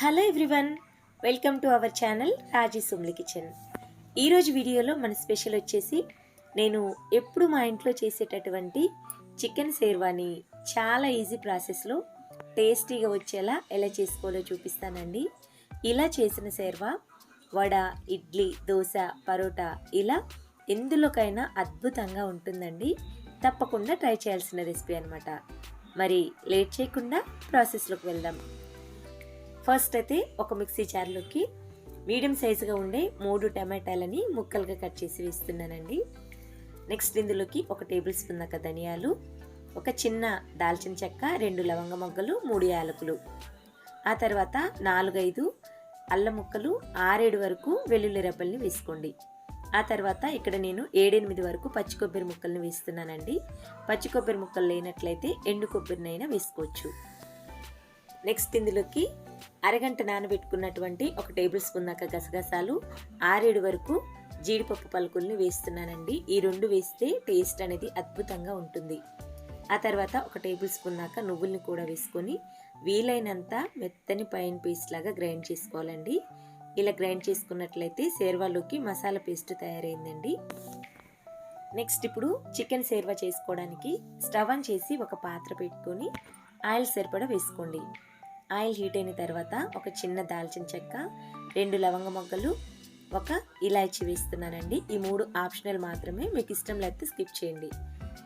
Hello everyone welcome to our channel Raji సుమ్లి kitchen. ఈరోజు వీడియోలో మన స్పెషల్ వచ్చేసి నేను ఎప్పుడు మా ఇంట్లో చేసేటటువంటి చికెన్ సేర్వాని చాలా ఈజీ ప్రాసెస్లో టేస్టీగా వచ్చేలా ఎలా చేసుకోవాలో చూపిస్తానండి. ఇలా చేసిన సేర్వా వడ ఇడ్లీ దోశ పరోటా ఇలా ఎందులోకైనా అద్భుతంగా ఉంటుందండి. తప్పకుండా ట్రై చేయాల్సిన రెసిపీ అనమాట మరి లేట్ చేయకుండా ప్రాసెస్లోకి వెళ్దాం. ఫస్ట్ అయితే ఒక మిక్సీ జార్లోకి మీడియం సైజుగా ఉండే మూడు టమాటాలని ముక్కలుగా కట్ చేసి వేస్తున్నానండి. నెక్స్ట్ ఇందులోకి ఒక టేబుల్ స్పూన్ దాకా ధనియాలు ఒక చిన్న దాల్చిన చెక్క రెండు లవంగ మొగ్గలు మూడు యాలకులు. ఆ తర్వాత నాలుగైదు అల్లం ముక్కలు ఆరేడు వరకు వెల్లుల్లి రెబ్బల్ని వేసుకోండి. ఆ తర్వాత ఇక్కడ నేను ఏడెనిమిది వరకు పచ్చి కొబ్బరి ముక్కల్ని వేస్తున్నానండి. పచ్చి కొబ్బరి ముక్కలు లేనట్లయితే ఎండు కొబ్బరినైనా వేసుకోవచ్చు. నెక్స్ట్ ఇందులోకి అరగంట నానబెట్టుకున్నటువంటి ఒక టేబుల్ స్పూన్ దాకా గసగసాలు ఆరేడు వరకు జీడిపప్పు పలుకుల్ని వేస్తున్నానండి. ఈ రెండు వేస్తే టేస్ట్ అనేది అద్భుతంగా ఉంటుంది. ఆ తర్వాత ఒక టేబుల్ స్పూన్ దాకా నువ్వుల్ని కూడా వేసుకొని వీలైనంత మెత్తని పైన పేస్ట్ లాగా గ్రైండ్ చేసుకోవాలండి. ఇలా గ్రైండ్ చేసుకున్నట్లయితే సేర్వాలోకి మసాలా పేస్ట్ తయారైందండి. నెక్స్ట్ ఇప్పుడు చికెన్ సేర్వా చేసుకోవడానికి స్టవ్ ఆన్ చేసి ఒక పాత్ర పెట్టుకొని ఆయిల్ సరిపడా వేసుకోండి. ఆయిల్ హీట్ అయిన తర్వాత ఒక చిన్న దాల్చిన చెక్క రెండు లవంగ మొగ్గలు ఒక ఇలాచి వేస్తున్నానండి. ఈ మూడు ఆప్షనల్ మాత్రమే మీకు ఇష్టం లేకపోతే స్కిప్ చేయండి.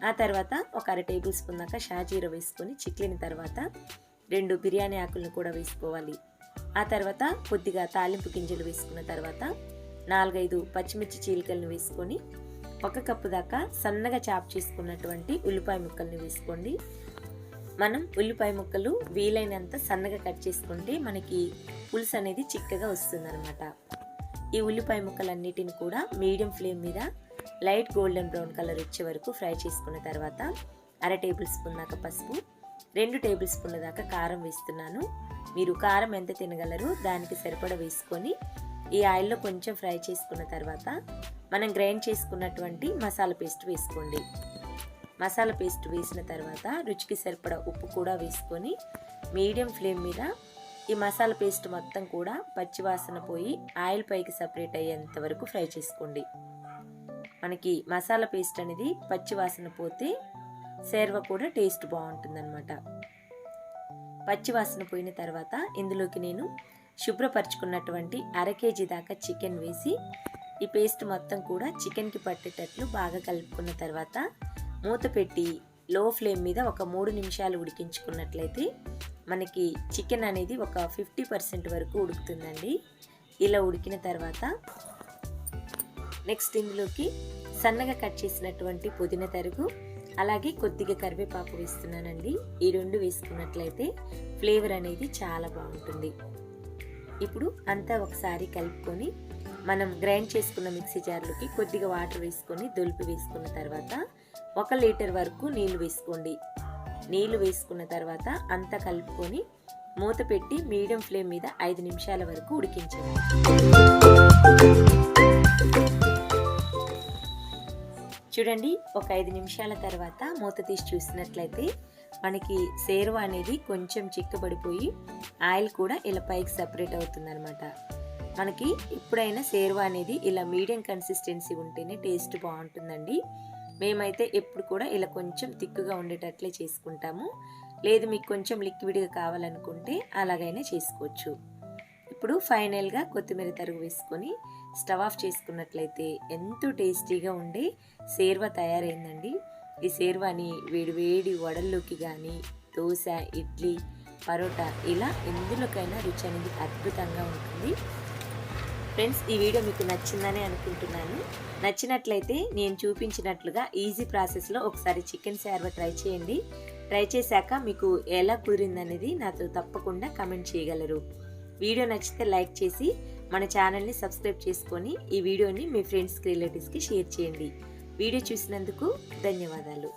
ఆ తర్వాత ఒక అర టేబుల్ స్పూన్ దాకా షాజీర వేసుకొని చిక్లిన తర్వాత రెండు బిర్యానీ ఆకులను కూడా వేసుకోవాలి. ఆ తర్వాత కొద్దిగా తాలింపు గింజలు వేసుకున్న తర్వాత నాలుగైదు పచ్చిమిర్చి చీలికలను వేసుకొని ఒక కప్పు దాకా సన్నగా చాప్ చేసుకున్నటువంటి ఉల్లిపాయ ముక్కల్ని వేసుకోండి. మనం ఉల్లిపాయ ముక్కలు వీలైనంత సన్నగా కట్ చేసుకుంటే మనకి పులుసు అనేది చిక్కగా వస్తుందన్నమాట. ఈ ఉల్లిపాయ ముక్కలన్నిటిని కూడా మీడియం ఫ్లేమ్ మీద లైట్ గోల్డెన్ బ్రౌన్ కలర్ వచ్చే వరకు ఫ్రై చేసుకున్న తర్వాత అర టేబుల్ స్పూన్ దాకా పసుపు రెండు టేబుల్ స్పూన్ల దాకా కారం వేస్తున్నాను. మీరు కారం ఎంత తినగలరు దానికి సరిపడా వేసుకొని ఈ ఆయిల్లో కొంచెం ఫ్రై చేసుకున్న తర్వాత మనం గ్రైండ్ చేసుకున్నటువంటి మసాలా పేస్ట్ వేసుకోండి. మసాలా పేస్ట్ వేసిన తర్వాత రుచికి సరిపడా ఉప్పు కూడా వేసుకొని మీడియం ఫ్లేమ్ మీద ఈ మసాలా పేస్ట్ మొత్తం కూడా పచ్చివాసన పోయి ఆయిల్ పైకి సపరేట్ అయ్యేంత వరకు ఫ్రై చేసుకోండి. మనకి మసాలా పేస్ట్ అనేది పచ్చివాసన పోతే సేర్వ కూడా టేస్ట్ బాగుంటుందన్నమాట. పచ్చివాసన పోయిన తర్వాత ఇందులోకి నేను శుభ్రపరచుకున్నటువంటి అర కేజీ దాకా చికెన్ వేసి ఈ పేస్ట్ మొత్తం కూడా చికెన్కి పట్టేటట్లు బాగా కలుపుకున్న తర్వాత మూత పెట్టి లో ఫ్లేమ్ మీద ఒక మూడు నిమిషాలు ఉడికించుకున్నట్లయితే మనకి చికెన్ అనేది ఒక ఫిఫ్టీ పర్సెంట్ వరకు ఉడుకుతుందండి. ఇలా ఉడికిన తర్వాత నెక్స్ట్ ఇందులోకి సన్నగా కట్ చేసినటువంటి పుదీనా తరుగు అలాగే కొద్దిగా కరివేపాకు వేస్తున్నానండి. ఈ రెండు వేసుకున్నట్లయితే ఫ్లేవర్ అనేది చాలా బాగుంటుంది. ఇప్పుడు అంతా ఒకసారి కలుపుకొని మనం గ్రైండ్ చేసుకున్న మిక్సీ జార్లోకి కొద్దిగా వాటర్ వేసుకొని దొలిపి వేసుకున్న తర్వాత ఒక లీటర్ వరకు నీళ్ళు వేసుకోండి. నీళ్ళు వేసుకున్న తర్వాత అంతా కలుపుకొని మూత పెట్టి మీడియం ఫ్లేమ్ మీద ఐదు నిమిషాల వరకు ఉడికించండి. చూడండి ఒక ఐదు నిమిషాల తర్వాత మూత తీసి చూసినట్లయితే మనకి సేరువ అనేది కొంచెం చిక్కబడిపోయి ఆయిల్ కూడా ఇలా పైకి సపరేట్ అవుతుందనమాట మనకి ఎప్పుడైనా సేరువ అనేది ఇలా మీడియం కన్సిస్టెన్సీ ఉంటేనే టేస్ట్ బాగుంటుందండి. మేమైతే ఎప్పుడు కూడా ఇలా కొంచెం తిక్కుగా ఉండేటట్లే చేసుకుంటాము. లేదు మీకు కొంచెం లిక్విడ్గా కావాలనుకుంటే అలాగైనా చేసుకోవచ్చు. ఇప్పుడు ఫైనల్గా కొత్తిమీర తరుగు వేసుకొని స్టవ్ ఆఫ్ చేసుకున్నట్లయితే ఎంతో టేస్టీగా ఉండే సేర్వ తయారైందండి. ఈ సేర్వాని వేడివేడి వడల్లోకి కానీ దోశ ఇడ్లీ పరోటా ఇలా ఎందులోకైనా రుచి అనేది అద్భుతంగా ఉంటుంది. ఫ్రెండ్స్ ఈ వీడియో మీకు నచ్చిందని అనుకుంటున్నాను. నచ్చినట్లయితే నేను చూపించినట్లుగా ఈజీ ప్రాసెస్లో ఒకసారి చికెన్ శార్వ ట్రై చేయండి. ట్రై చేశాక మీకు ఎలా కుదిరిందనేది నాతో తప్పకుండా కమెంట్ చేయగలరు. వీడియో నచ్చితే లైక్ చేసి మన ఛానల్ని సబ్స్క్రైబ్ చేసుకొని ఈ వీడియోని మీ ఫ్రెండ్స్కి రిలేటివ్స్కి షేర్ చేయండి. వీడియో చూసినందుకు ధన్యవాదాలు.